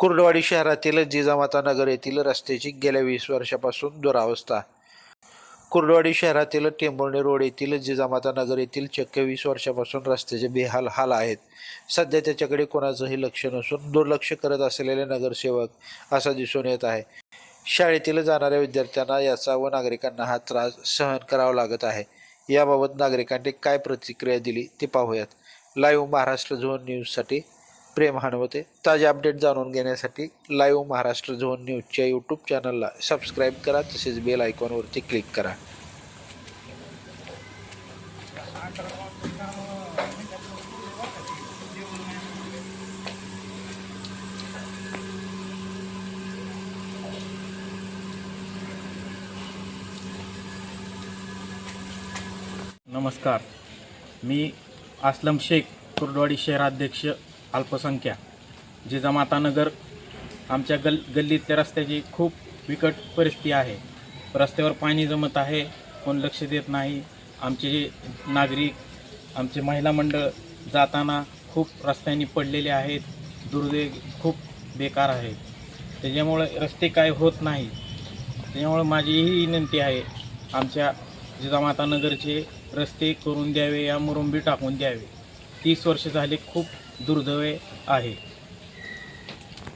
कुर्डवाडी शहरातील जिजामाता नगर येथील रस्त्याची गेल्या वीस वर्षापासून दुरावस्था. कुर्डवाडी शहरातील टेंभुर्णी रोड येथील जिजामाता नगर येथील चक्क वीस वर्षापासून रस्त्याचे बेहाल हाल आहेत. सध्या त्याच्याकडे कोणाचंही लक्ष नसून दुर्लक्ष करत असलेले नगरसेवक असा दिसून येत आहे. शाळेतील जाणाऱ्या विद्यार्थ्यांना याचा व नागरिकांना हा त्रास सहन करावा लागत आहे. याबाबत नागरिकांनी काय प्रतिक्रिया दिली ते पाहूयात. लाईव्ह महाराष्ट्र झोन न्यूजसाठी प्रेम हानवते ताजे अपडेट जाणून घेण्यासाठी लाईव्ह महाराष्ट्र झोन न्यूजच्या यूट्यूब चॅनलला सबस्क्राईब करा तसेच बेल आयकॉनवरती क्लिक करा. नमस्कार. मी असलम शेख कुर्डवाडी शहराध्यक्ष अल्पसंख्या जिजामातानगर आमच्या गल गल्लीतल्या रस्त्याची खूप बिकट परिस्थिती आहे. रस्त्यावर पाणी जमत आहे कोण लक्ष देत नाही. आमचे नागरिक आमचे महिला मंडळ जाताना खूप रस्त्यांनी पडलेले आहेत. दुर्दैव खूप बेकार आहे. त्याच्यामुळे रस्ते काय होत नाही. त्याच्यामुळं माझी ही विनंती आहे आमच्या जिजामातानगरचे रस्ते करून द्यावे या मुरुंबी टाकून द्यावे. तीस वर्ष झाले खूप दुर्दैव आहे.